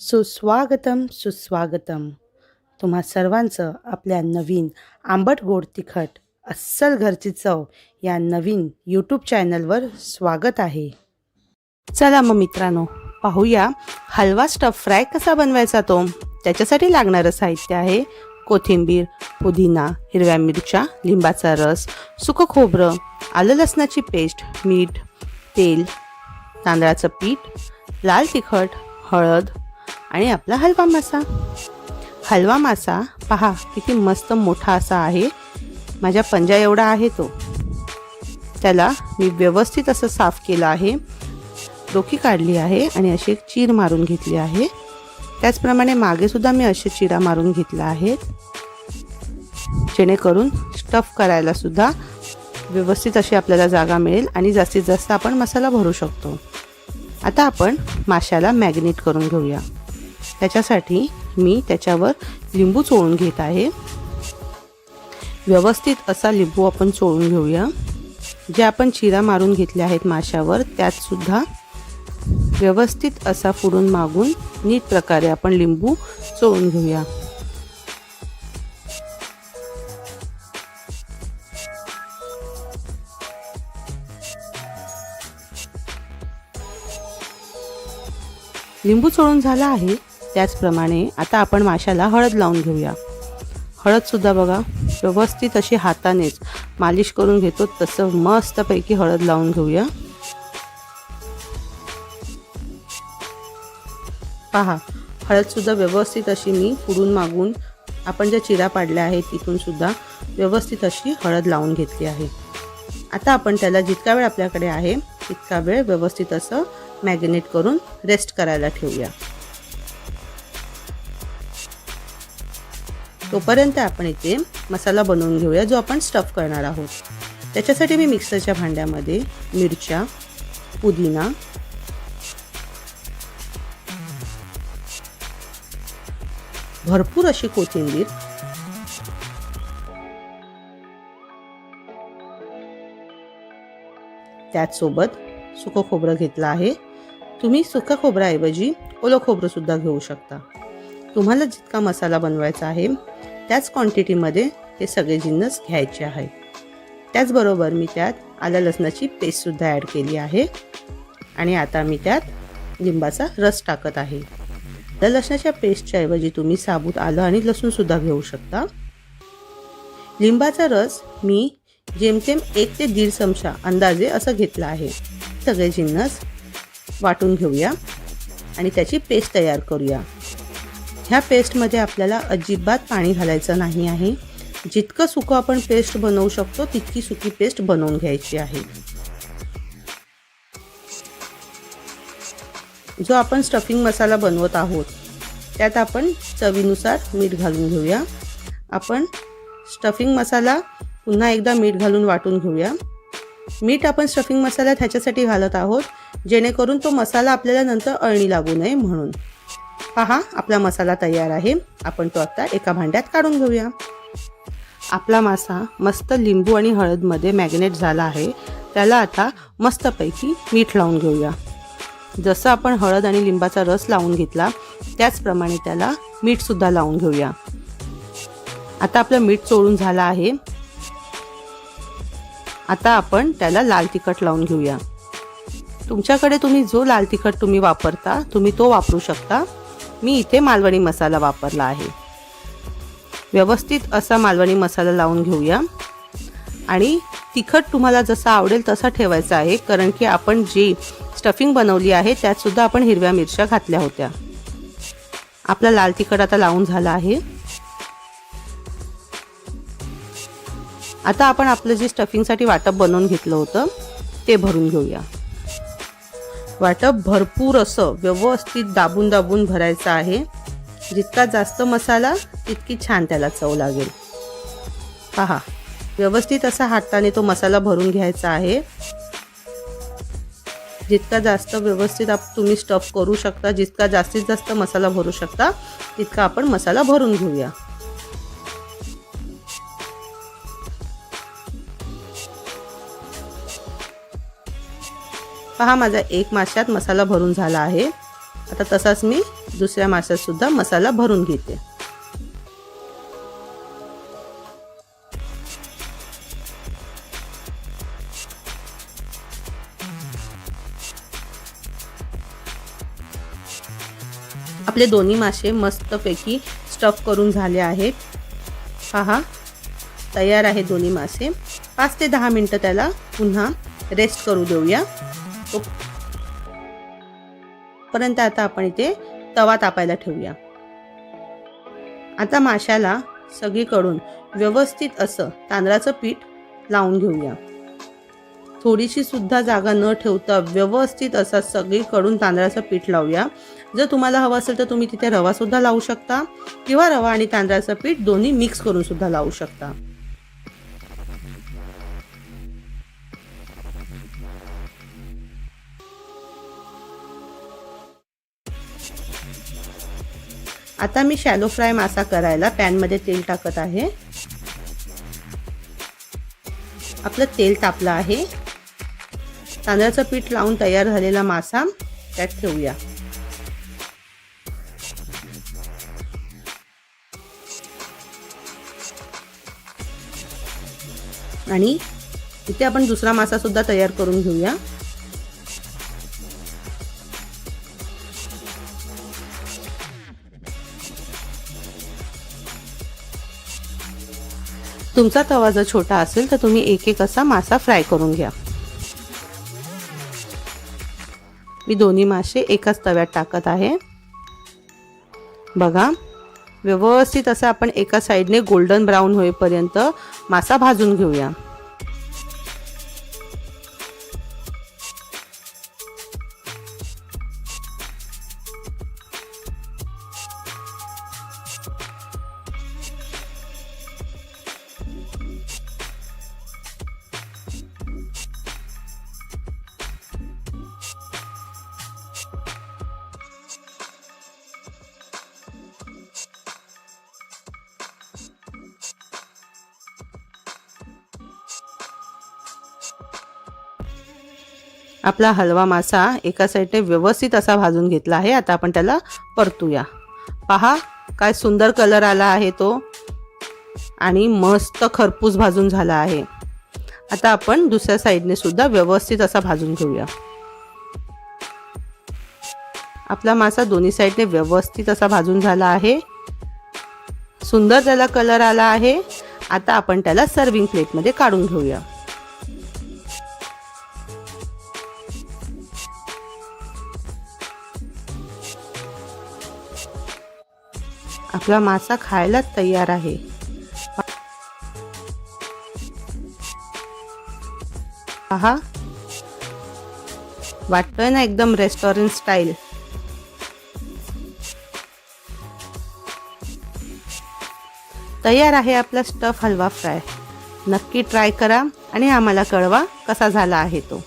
सुस्वागतम सुस्वागतम. तुम्हा सर्वांचं आपल्या नवीन आंबट गोड तिखट अस्सल घरची चव या नवीन यूट्यूब चॅनलवर स्वागत आहे. चला मग मित्रांनो पाहूया हलवा स्टफ फ्राय कसा बनवायचा तो? त्याच्यासाठी लागणारं साहित्य आहे कोथिंबीर पुदिना हिरव्या मिरच्या लिंबाचा रस सुकं खोबरं आलं लसणाची पेस्ट मीठ तेल तांदळाचं पीठ लाल तिखट हळद आणि आपला हलवा मासा. हलवा मासा पहा किती मस्त मोठा असा आहे. माझ्या पंजा एवढा आहे तो. त्याला मी व्यवस्थित असं साफ केलं आहे. डोकी काढली आहे आणि अशी एक चीर मारून घेतली आहे. त्याचप्रमाणे मागेसुद्धा मी असे चिरा मारून घेतला आहे जेणेकरून स्टफ करायला सुद्धा व्यवस्थित अशी आपल्याला जागा मिळेल आणि जास्तीत जास्त आपण मसाला भरू शकतो. आता आपण माशाला मॅग्नेट करून घेऊया. त्याच्यासाठी मी त्याच्यावर लिंबू चोळून घेत आहे. व्यवस्थित असा लिंबू आपण चोळून घेऊया. जे आपण चिरा मारून घेतले आहेत माशावर त्यातसुद्धा व्यवस्थित असा फुडून मागून नीट प्रकारे आपण लिंबू चोळून घेऊया. लिंबू चोळून झाला आहे. त्याचप्रमाणे आता आपण माशाला हळद लावून घेऊया. हळदसुद्धा बघा व्यवस्थित अशी हातानेच मालिश करून घेतो तसं मस्तपैकी हळद लावून घेऊया. पहा हळदसुद्धा व्यवस्थित अशी मी पुढून मागून आपण ज्या चिरा पाडल्या आहेत तिथूनसुद्धा व्यवस्थित अशी हळद लावून घेतली आहे. आता आपण त्याला जितका वेळ आपल्याकडे आहे तितका वेळ व्यवस्थित असं मॅगिनेट करून रेस्ट करायला ठेवूया. तोपर्यंत आपण इथे मसाला बनवून घेऊया जो आपण स्टफ करणार आहोत. त्याच्यासाठी मी मिक्सरच्या भांड्यामध्ये मिरच्या पुदिना भरपूर अशी कोथिंबीर त्याचसोबत सुकं खोबरं घेतलं आहे. तुम्ही सुका खोबऱ्याऐवजी ओलं खोबरं सुद्धा घेऊ शकता. तुम्हाला जितका मसाला बनवायचा आहे त्याच क्वांटिटीमध्ये हे सगळे जिन्नस घ्यायचे आहे त्याचबरोबर मी त्यात आलं लसणाची पेस्टसुद्धा ॲड केली आहे. आणि आता मी त्यात लिंबाचा रस टाकत आहे. तर लसणाच्या पेस्टच्या ऐवजी तुम्ही साबूत आलं आणि लसूणसुद्धा घेऊ शकता. लिंबाचा रस मी जेमतेम एक ते दीड चमचा अंदाजे असं घेतला आहे. सगळे जिन्नस वाटून घेऊया आणि त्याची पेस्ट तयार करूया. ह्या पेस्टमध्ये आपल्याला अजिबात पाणी घालायचं नाही आहे. जितकं सुकं आपण पेस्ट बनवू शकतो तितकी सुकी पेस्ट बनवून घ्यायची आहे. जो आपण स्टफिंग मसाला बनवत आहोत त्यात आपण चवीनुसार मीठ घालून घेऊया. आपण स्टफिंग मसाला पुन्हा एकदा मीठ घालून वाटून घेऊया. मीठ आपण स्टफिंग मसाल्यात ह्याच्यासाठी घालत आहोत जेणेकरून तो मसाला आपल्याला नंतर अळणी लागू नये म्हणून. पहा आपला मसाला तयार आहे. आपण तो आता एका भांड्यात काढून घेऊया. आपला मासा मस्त लिंबू आणि हळदमध्ये मॅग्नेट झाला आहे. त्याला आता मस्तपैकी मीठ लावून घेऊया. जसं आपण हळद आणि लिंबाचा रस लावून घेतला त्याचप्रमाणे त्याला मीठसुद्धा लावून घेऊया. आता आपलं मीठ चोळून झालं आहे. आता आपण त्याला लाल तिखट लावून घेऊया. तुमच्याकडे तुम्ही जो लाल तिखट तुम्ही वापरता तुम्ही तो वापरू शकता. मी इथे मालवणी मसाला वापरला आहे. व्यवस्थित असा मालवणी मसाला लावून घेऊया. आणि तिखट तुम्हाला जसा आवडेल तसा ठेवायचा आहे कारण की आपण जी स्टफिंग बनवली आहे त्यातसुद्धा आपण हिरव्या मिरच्या घातल्या होत्या. आपला लाल तिखट आता लावून झाला आहे. आता आपण आपलं जे स्टफिंगसाठी वाटप बनवून घेतलं होतं ते भरून घेऊया. वाटप भरपूर असं व्यवस्थित दाबून दाबून भरायचं आहे. जितका जास्त मसाला तितकी छान त्याला चव लागेल. पहा व्यवस्थित असा हाताने तो मसाला भरून घ्यायचा आहे. जितका जास्त व्यवस्थित आप तुम्ही स्टफ करू शकता जितका जास्तीत जास्त मसाला भरू शकता तितका आपण मसाला भरून घेऊया. पहा माझा एक माशात मसाला भरून झाला आहे. आता तसाच मी दुसऱ्या माशातसुद्धा मसाला भरून घेते. आपले दोन्ही मासे मस्तपैकी स्टफ करून झाले आहेत. पहा तयार आहे दोन्ही मासे. पाच ते दहा मिनटं त्याला पुन्हा रेस्ट करू देऊया. तो पर्यंत आता आपण इथे तवा तापायला ठेवूया. आता माशाला सगळीकडून व्यवस्थित असं तांदळाचं पीठ लावून घेऊया. थोडीशी सुद्धा जागा न ठेवता व्यवस्थित असा सगळीकडून तांदळाचं पीठ लावूया. जर तुम्हाला हवं असेल तर तुम्ही तिथे रवा सुद्धा लावू शकता किंवा रवा आणि तांदळाचं पीठ दोन्ही मिक्स करून सुद्धा लावू शकता. आता मी शॅलो फ्राय मासा करायला पॅनमध्ये तेल टाकत आहे. आपलं तेल तापलं आहे. तांदळाचं पीठ लावून तयार झालेला मासा त्यात ठेवूया. आणि इथे आपण दुसरा मासा सुद्धा तयार करून घेऊया. तुमचा तवा जर छोटा असेल तर तुम्ही एक एक असा मासा फ्राय करून घ्या. मी दोन्ही मासे एकाच तव्यात टाकत आहे. बघा व्यवस्थित असं आपण एका साईडने गोल्डन ब्राऊन होईपर्यंत मासा भाजून घेऊया. आपला हलवा मासा एका साईडने व्यवस्थित असा भाजून घेतला आहे. आता आपण त्याला परतूया. पहा काय सुंदर कलर आला आहे तो. आणि मस्त खरपूस भाजून झाला आहे. आता आपण दुसऱ्या साईडने सुद्धा व्यवस्थित असा भाजून घेऊया. आपला मासा दोन्ही साईडने व्यवस्थित असा भाजून झाला आहे. सुंदर त्याला कलर आला आहे. आता आपण त्याला सर्विंग प्लेटमध्ये काढून घेऊया. आपला मासा खायला तयार आहे. पहा वाटतोय ना एकदम रेस्टॉरंट स्टाईल तयार आहे आपला स्टफ हलवा फ्राय नक्की ट्राय करा आणि आम्हाला कळवा कसा झाला आहे तो.